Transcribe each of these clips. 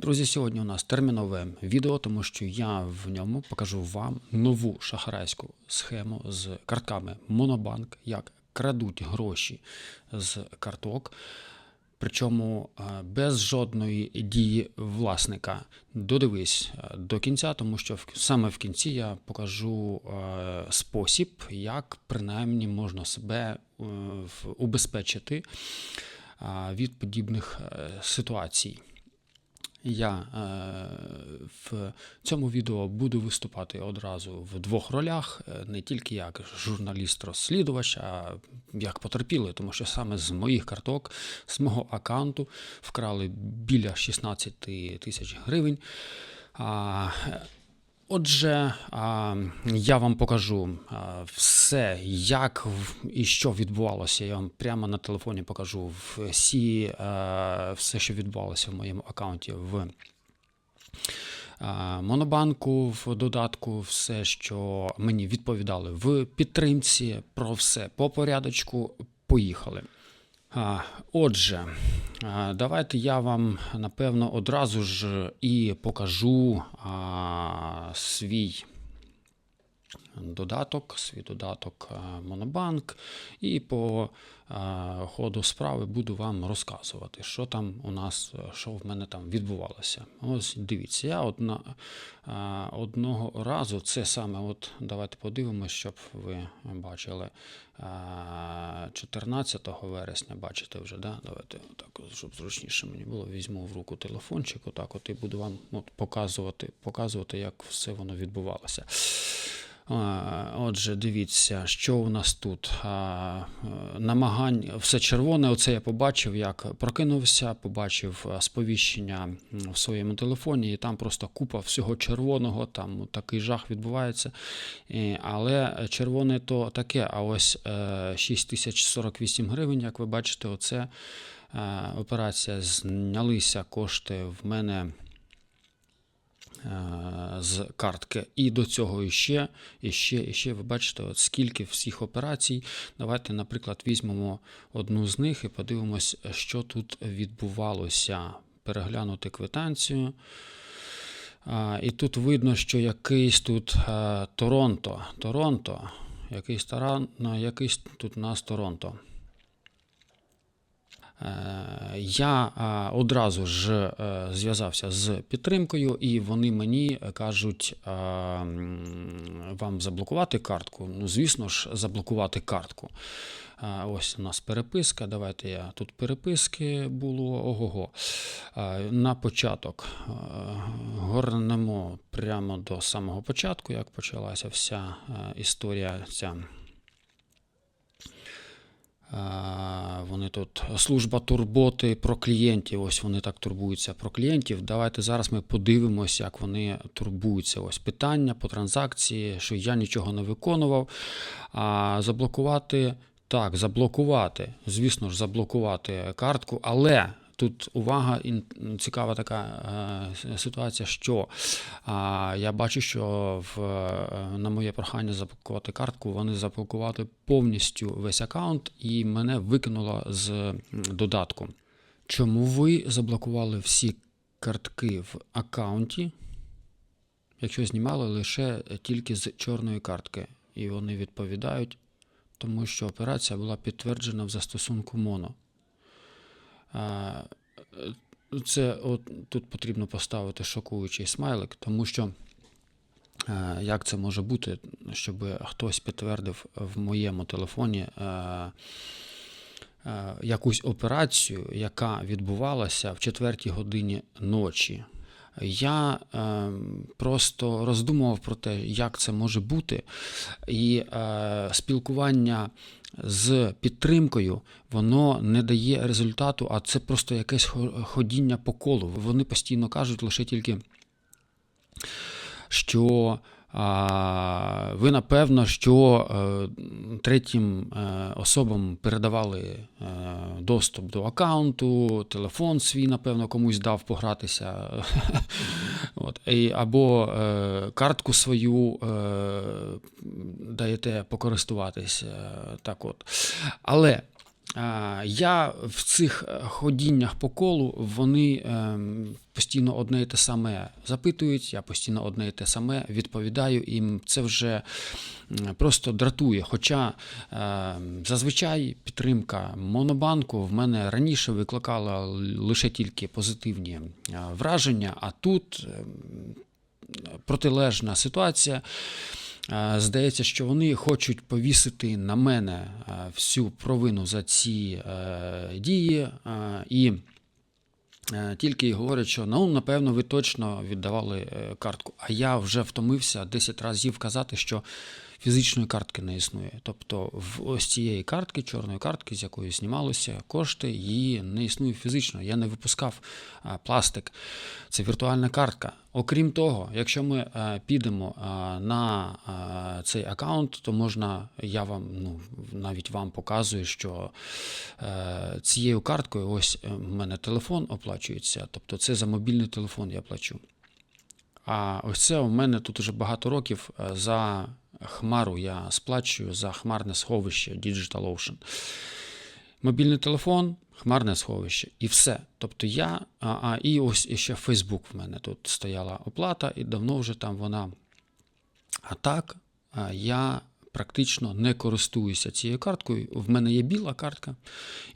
Друзі, сьогодні у нас термінове відео, тому що я в ньому покажу вам нову шахрайську схему з картками Монобанк, як крадуть гроші з карток. Причому е, без жодної дії власника. Додивись е, до кінця, тому що саме в кінці я покажу е, спосіб, як принаймні можна себе убезпечити від подібних ситуацій. Я е, в цьому відео буду виступати одразу в двох ролях, е, не тільки як журналіст-розслідувач, а як потерпілий, тому що саме з моїх карток, з мого аккаунту вкрали біля 16 тисяч гривень. Отже, я вам покажу все, як і що відбувалося. Я вам прямо на телефоні покажу всі, все, що відбувалося в моєму аккаунті в Монобанку, в додатку, все, що мені відповідали в підтримці, про все по порядочку. Поїхали. Отже, давайте я вам напевно одразу ж і покажу свій додаток, свій додаток Монобанк, і по ходу справи буду вам розказувати, що там у нас, е, що в мене там відбувалося. Ось дивіться, я одна, одного разу, це саме, от давайте подивимося, щоб ви бачили. 14 вересня, бачите вже, да? давайте так, щоб зручніше мені було, візьму в руку телефончик, отак от і буду вам от, показувати, показувати, як все воно відбувалося. Отже, дивіться, що у нас тут. Е, Намагань, все червоне. Оце я побачив, як прокинувся, побачив е, сповіщення в своєму телефоні, і там просто купа всього червоного, там такий жах відбувається. Е, Але червоне то таке, а ось е, 6048 гривень, як ви бачите, оце е, операція. Знялися кошти в мене е, з картки. І до цього іще, іще, іще, ви бачите, от скільки всіх операцій. Давайте, наприклад, візьмемо одну з них і подивимось, що тут відбувалося. Переглянути квитанцію. І тут видно, що якийсь тут е, Торонто. Торонто, якийсь, таран, якийсь тут у нас Торонто. Я одразу ж е, зв'язався з підтримкою, і вони мені кажуть вам заблокувати картку. Ну, звісно ж, заблокувати картку. Ось у нас переписка. Давайте я тут переписки було. Ого-го. На початок е, горнемо прямо до самого початку, як почалася вся е, історія ця. Вони тут служба турботи про клієнтів. Ось вони так турбуються про клієнтів. Давайте зараз ми подивимося, як вони турбуються. Ось питання по транзакції, що я нічого не виконував. А заблокувати так, заблокувати. Звісно ж, заблокувати картку, але. Тут увага, цікава така е, ситуація, що я бачу, що в, е, на моє прохання заблокувати картку, вони заблокували повністю весь аккаунт і мене викинуло з додатку. Чому ви заблокували всі картки в аккаунті, якщо знімали лише тільки з чорної картки? І вони відповідають, тому що операція була підтверджена в застосунку Моно. Це от тут потрібно поставити шокуючий смайлик, тому що як це може бути, щоб хтось підтвердив в моєму телефоні якусь операцію, яка відбувалася в четвертій годині ночі. Я е, просто роздумував про те, як це може бути, і е, спілкування з підтримкою воно не дає результату, а це просто якесь хо- ходіння по колу. Вони постійно кажуть лише тільки, що ви напевно, що е, третім е, особам передавали е, доступ до аккаунту, телефон свій, напевно, комусь дав погратися. От. Або картку свою даєте покористуватись. Е, так от. Але А, Я в цих е, ходіннях по колу вони ем, постійно одне і те саме запитують, я постійно одне і те саме відповідаю, і це вже просто дратує. Хоча ем, зазвичай підтримка монобанку в мене раніше викликала лише тільки позитивні враження, а тут ем, протилежна ситуація. Здається, що вони хочуть повісити на мене всю провину за ці е, дії і е, тільки говорять, що ну, напевно, ви точно віддавали е, картку. А я вже втомився 10 разів казати, що фізичної картки не існує. Тобто, в ось цієї картки, чорної картки, з якої знімалися кошти, її не існує фізично. Я не випускав пластик. Це віртуальна картка. Окрім того, якщо ми е, підемо е, на е, цей аккаунт, то можна, я вам ну, навіть вам показую, що цією карткою ось в мене телефон оплачується, тобто це за мобільний телефон я плачу. А ось це у мене тут уже багато років за хмару я сплачую за хмарне сховище DigitalOcean. Мобільний телефон, хмарне сховище і все. Тобто я, а, а і ось ще Facebook в мене тут стояла оплата, і давно вже там вона. А так, я практично не користуюся цією карткою. В мене є біла картка,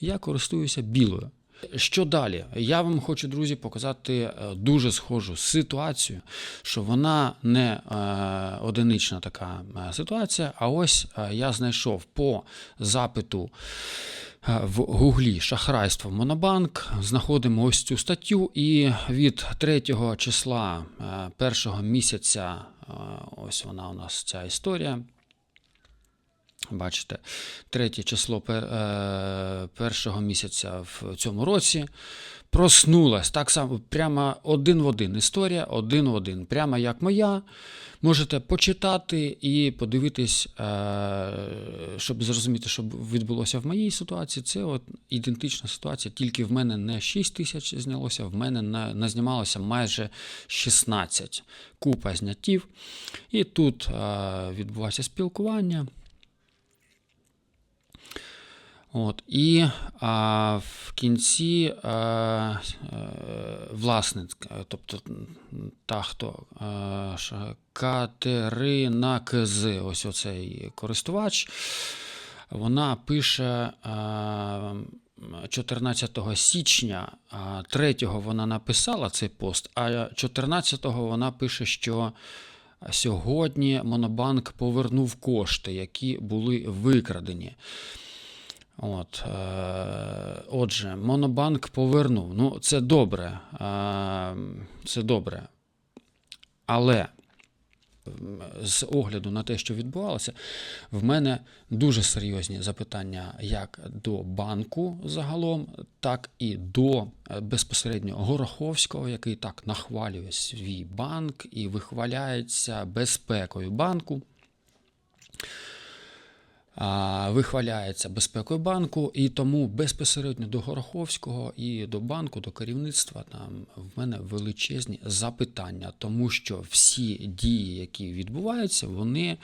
я користуюся білою. Що далі? Я вам хочу, друзі, показати е, дуже схожу ситуацію, що вона не е, одинична така е, ситуація. А ось я знайшов по запиту в Гуглі шахрайство Монобанк. Знаходимо ось цю статтю, і від 3 числа першого місяця, ось вона у нас ця історія. Бачите, третє число е, першого місяця в цьому році проснулась так само, прямо один в один. Історія один в один. Прямо як моя. Можете почитати і подивитись, е, щоб зрозуміти, що відбулося в моїй ситуації. Це от ідентична ситуація, тільки в мене не 6 тисяч знялося, в мене назнімалося майже 16. Купа зняттів. І тут е, відбувається спілкування. От, і а, в кінці а, е, власник, е, тобто м, та, хто а, ша- Катерина КЗ, ось оцей користувач, вона пише а, 14 січня, а 3 вона написала цей пост, а 14-го вона пише, що сьогодні Монобанк повернув кошти, які були викрадені. От, е, отже, Монобанк повернув. Ну, це добре. Е, це добре. Але з огляду на те, що відбувалося, в мене дуже серйозні запитання як до банку загалом, так і до е, безпосередньо Гороховського, який так нахвалює свій банк і вихваляється безпекою банку вихваляється безпекою банку, і тому безпосередньо до Гороховського і до банку, до керівництва там в мене величезні запитання, тому що всі дії, які відбуваються, вони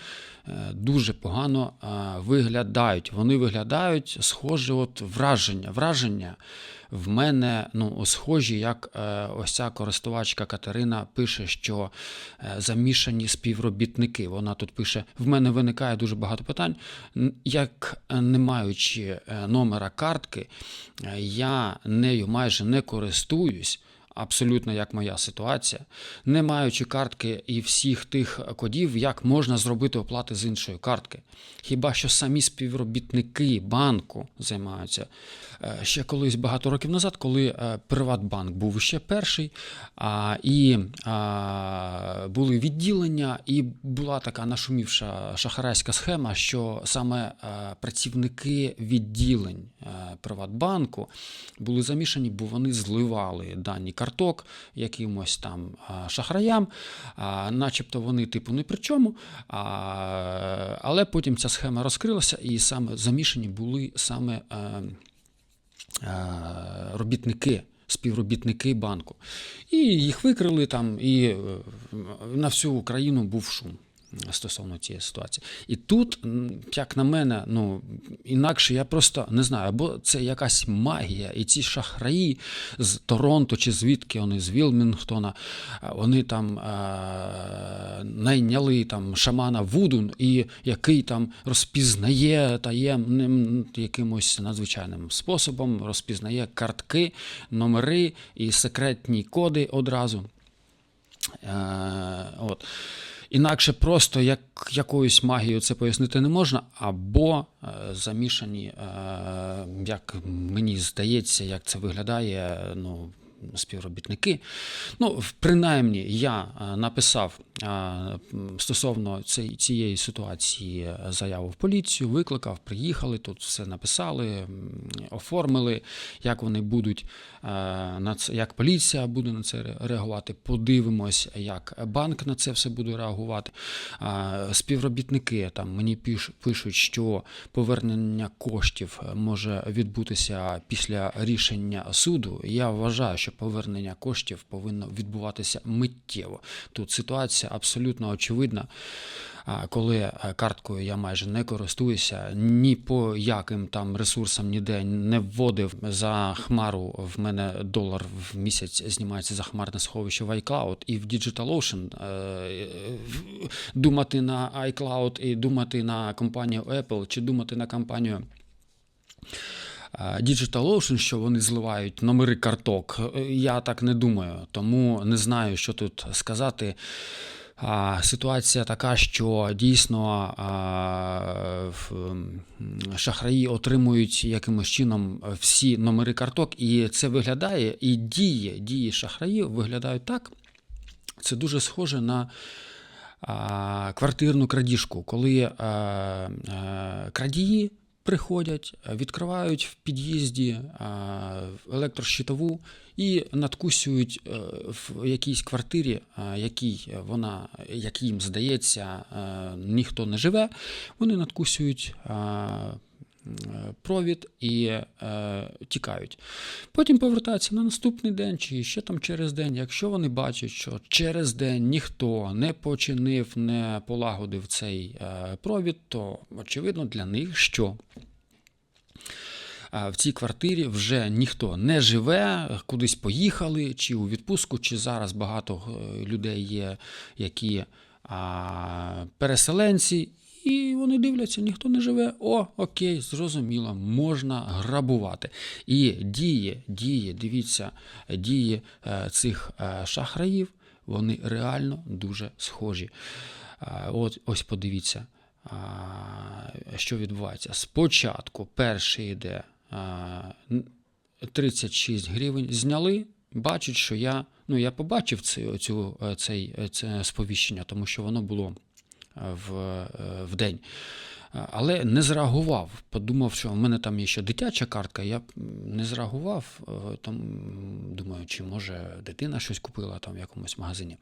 е, дуже погано виглядають. Вони виглядають схоже, от враження. Враження в мене ну, схожі, як е, ось ця користувачка Катерина пише, що е, замішані співробітники. Вона тут пише: в мене виникає дуже багато питань. Як е, не маючи номера картки, я нею майже не користуюсь. Абсолютно як моя ситуація, не маючи картки і всіх тих кодів, як можна зробити оплати з іншої картки. Хіба що самі співробітники банку займаються. Е, Ще колись багато років назад, коли е, Приватбанк був ще перший, і були відділення, і була така нашумівша шахрайська схема, що саме е, працівники відділень Приватбанку були замішані, бо вони зливали дані карток якимось там шахраям, начебто вони типу не при чому. Але потім ця схема розкрилася, і саме замішані були саме. Е, е, робітники, співробітники банку. І їх викрили там, і е, на всю Україну був шум. Стосовно цієї ситуації. І тут, як на мене, ну інакше я просто не знаю, або це якась магія, і ці шахраї з Торонто чи звідки вони з Вілмінгтона, вони там е, найняли там шамана Вуду, і який там розпізнає таємним якимось надзвичайним способом, розпізнає картки, номери і секретні коди одразу. Е, от. Інакше просто як, якоюсь магією це пояснити не можна, або е, замішані, е, як мені здається, як це виглядає, ну, співробітники. Ну, принаймні, я е, написав е, стосовно цієї ситуації е, заяву в поліцію, викликав, приїхали, тут все написали, оформили, як вони будуть на це, як поліція буде на це реагувати. Подивимось, як банк на це все буде реагувати. Співробітники там мені пишуть, що повернення коштів може відбутися після рішення суду. Я вважаю, що повернення коштів повинно відбуватися миттєво. Тут ситуація абсолютно очевидна. Коли е, карткою я майже не користуюся, ні по яким там ресурсам ніде не вводив за хмару. В мене долар в місяць знімається за хмарне сховище в iCloud і в DigitalOcean. Е, Думати на iCloud і думати на компанію Apple чи думати на компанію. Е, DigitalOcean, що вони зливають номери карток. Е, Я так не думаю, тому не знаю, що тут сказати. Ситуація така, що дійсно шахраї отримують якимось чином всі номери карток, і це виглядає, і дії, дії шахраїв виглядають так. Це дуже схоже на квартирну крадіжку, коли а, крадії приходять, відкривають в під'їзді а, електрощитову і надкусюють е, в якійсь квартирі, якій вона, як їм здається, ніхто не живе. Вони надкусюють. Е, Провід і е, тікають. Потім повертаються на наступний день чи ще там через день. Якщо вони бачать, що через день ніхто не починив, не полагодив цей е, провід, то очевидно для них що в цій квартирі вже ніхто не живе, кудись поїхали, чи у відпустку, чи зараз багато е, людей є, які переселенці, вони дивляться, ніхто не живе. О, окей, зрозуміло, можна грабувати. І дії, дії, дивіться, дії е, цих е, шахраїв, вони реально дуже схожі. А, От ось подивіться. Що відбувається? Спочатку перший йде а, 36 гривень, зняли, бачать, що я, ну, я побачив цю, цю, е, цей, е, це сповіщення, тому що воно було е, в, е, в день. Але не зреагував. Подумав, що в мене там є ще дитяча картка. Я не зреагував. е, Там думаю, чи може дитина щось купила там в якомусь магазині.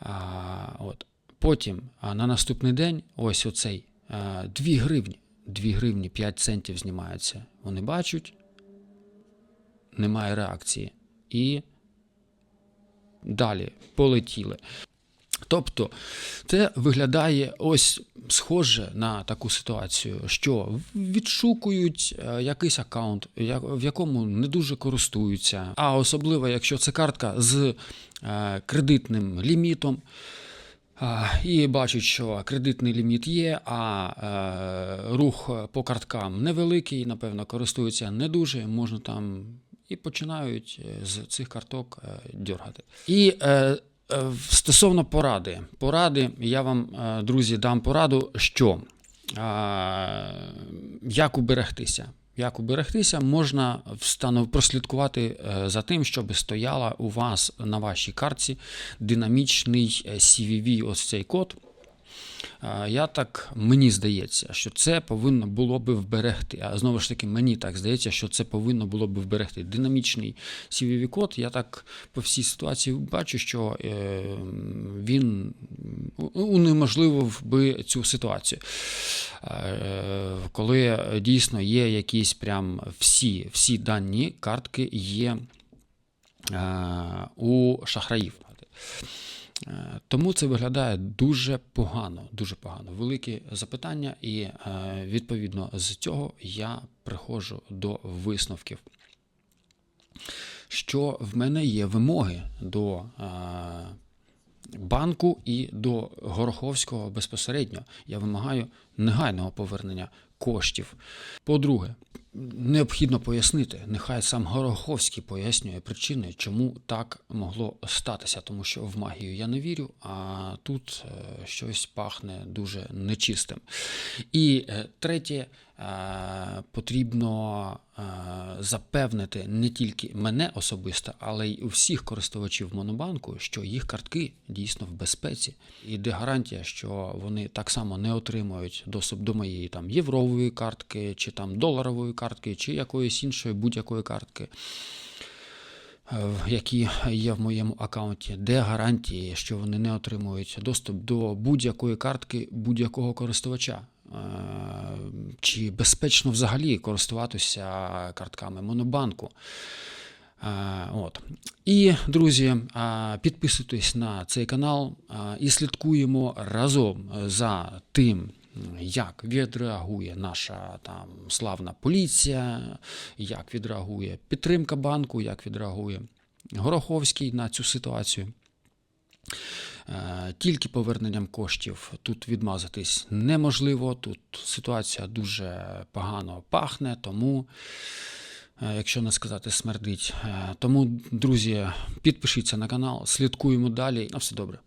А, от. Потім а, на наступний день ось оцей а, 2 гривні. 2 гривні 5 центів знімаються. Вони бачать, немає реакції. І далі полетіли. Тобто, це виглядає ось схоже на таку ситуацію, що відшукують е, якийсь аккаунт, в якому не дуже користуються, а особливо, якщо це картка з е, кредитним лімітом. І бачать, що кредитний ліміт є, а е, рух по карткам невеликий, напевно, користуються не дуже, можна там і починають з цих карток дьоргати. І стосовно поради. Поради, я вам, е, друзі, дам пораду, що е, як уберегтися. Як уберегтися, можна встанов... прослідкувати е, за тим, щоб стояла у вас на вашій картці динамічний е, CVV, ось цей код. Е, Я так, мені здається, що це повинно було би вберегти. А знову ж таки, мені так здається, що це повинно було би вберегти. Динамічний CVV код. Я так по всій ситуації бачу, що е, він унеможливив би цю ситуацію. Е, Коли дійсно є якісь прям всі, всі дані картки є у шахраїв. Е, Тому це виглядає дуже погано, дуже погано. Великі запитання, і е, відповідно з цього я приходжу до висновків. Що в мене є вимоги до е, банку і до Гороховського безпосередньо. Я вимагаю негайного повернення коштів. По-друге, необхідно пояснити, нехай сам Гороховський пояснює причини, чому так могло статися, тому що в магію я не вірю, а тут е, щось пахне дуже нечистим. І е, третє, потрібно е, запевнити не тільки мене особисто, але й всіх користувачів Монобанку, що їх картки дійсно в безпеці. І де гарантія, що вони так само не отримують доступ до моєї там єврової картки, чи там доларової картки, чи якоїсь іншої будь-якої картки. е, Які є в моєму аккаунті, де гарантії, що вони не отримують доступ до будь-якої картки будь-якого користувача, Е, чи безпечно взагалі користуватися картками Монобанку. Е, От. І, друзі, е, підписуйтесь на цей канал е, і слідкуємо разом за тим, як відреагує наша там славна поліція, як відреагує підтримка банку, як відреагує Гороховський на цю ситуацію. Е, Тільки поверненням коштів тут відмазатись неможливо. Тут ситуація дуже погано пахне, тому, е, якщо не сказати, смердить. Е, Тому, друзі, підпишіться на канал, слідкуємо далі. На все добре.